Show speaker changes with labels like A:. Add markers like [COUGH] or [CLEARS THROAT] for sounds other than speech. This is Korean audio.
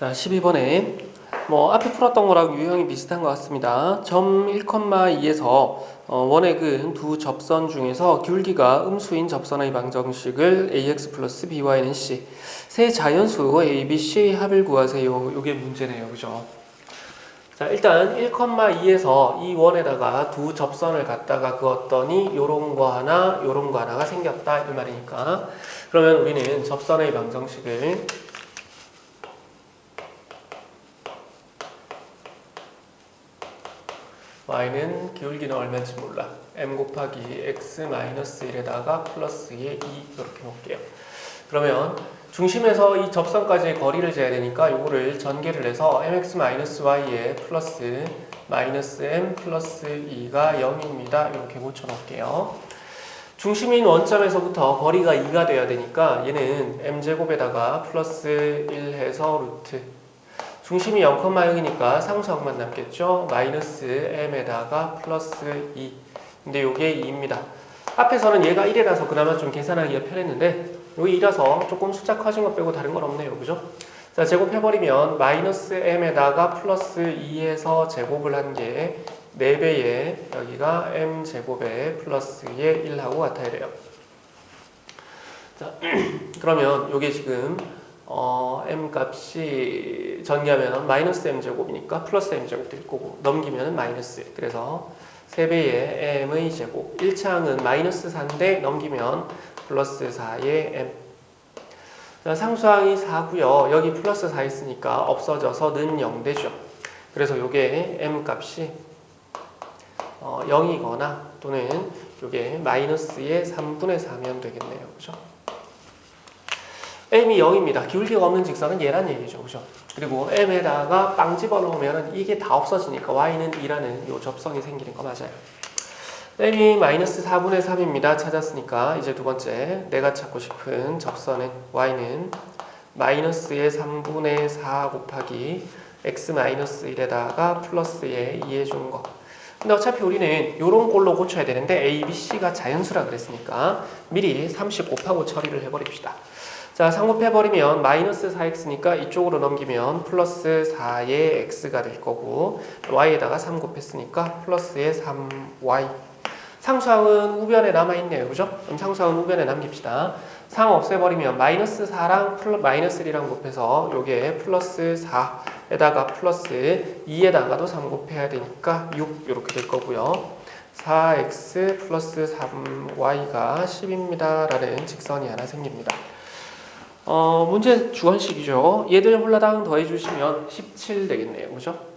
A: 자, 12번에 뭐 앞에 풀었던 거랑 유형이 비슷한 것 같습니다. 점 1,2에서 어, 원액은 두 접선 중에서 기울기가 음수인 접선의 방정식을 ax 플러스 by는 c 세 자연수 a, b, c 합을 구하세요. 이게 문제네요. 그죠? 자, 일단 1,2에서 이 원에다가 두 접선을 갖다가 그었더니 요런 거 하나, 요런 거 하나가 생겼다 이 말이니까 그러면 우리는 접선의 방정식을 y는 기울기는 얼마인지 몰라. m 곱하기 x 마이너스 1에다가 플러스 2 이렇게 놓을게요. 그러면 중심에서 이 접선까지의 거리를 재야 되니까 요거를 전개를 해서 mx 마이너스 y에 플러스 마이너스 m 플러스 2가 0입니다. 이렇게 고쳐 놓을게요. 중심인 원점에서부터 거리가 2가 돼야 되니까 얘는 m제곱에다가 플러스 1 해서 루트 중심이 0,0이니까 상수항만 남겠죠. 마이너스 m에다가 플러스 2. 근데 요게 2입니다. 앞에서는 얘가 1이라서 그나마 좀 계산하기가 편했는데 여기 2라서 조금 숫자 커진 것 빼고 다른 건 없네요. 그죠? 자, 제곱해버리면 마이너스 m에다가 플러스 2에서 제곱을 한 게 4배에 여기가 m제곱에 플러스 2에 1하고 같아야 돼요. 자, [CLEARS THROAT] 그러면 요게 지금 어, m 값이 전개하면 마이너스 m 제곱이니까 플러스 m 제곱 될 거고 넘기면 마이너스 그래서 3배의 m의 제곱. 1차항은 마이너스 4인데 넘기면 플러스 4의 m. 자, 상수항이 4고요. 여기 플러스 4 있으니까 없어져서 는 0 되죠. 그래서 요게 m 값이 어, 0이거나 또는 요게 마이너스의 3분의 4면 되겠네요. 그죠 m이 0입니다. 기울기가 없는 직선은 얘란 얘기죠. 그죠? 그리고 m에다가 빵 집어넣으면 이게 다 없어지니까 y는 2라는 요 접성이 생기는 거 맞아요. m이 마이너스 4분의 3입니다. 찾았으니까 이제 두 번째 내가 찾고 싶은 접선은 y는 마이너스의 3분의 4 곱하기 x 마이너스 1에다가 플러스에 2해 준 거. 근데 어차피 우리는 요런 꼴로 고쳐야 되는데 a, b, c가 자연수라 그랬으니까 미리 30 곱하고 처리를 해버립시다. 자, 상곱해버리면 마이너스 4x니까 이쪽으로 넘기면 플러스 4의 x가 될 거고 y에다가 3 곱했으니까 플러스의 3y 상수항은 우변에 남아있네요. 그죠? 그럼 상수항은 우변에 남깁시다. 상 없애버리면 마이너스 4랑 플러, 마이너스 1이랑 곱해서 요게 플러스 4에다가 플러스 2에다가도 3 곱해야 되니까 6 이렇게 될 거고요. 4x 플러스 3y가 10입니다. 라는 직선이 하나 생깁니다. 어, 문제 주관식이죠. 얘들 홀라당 더해주시면 17 되겠네요. 그죠?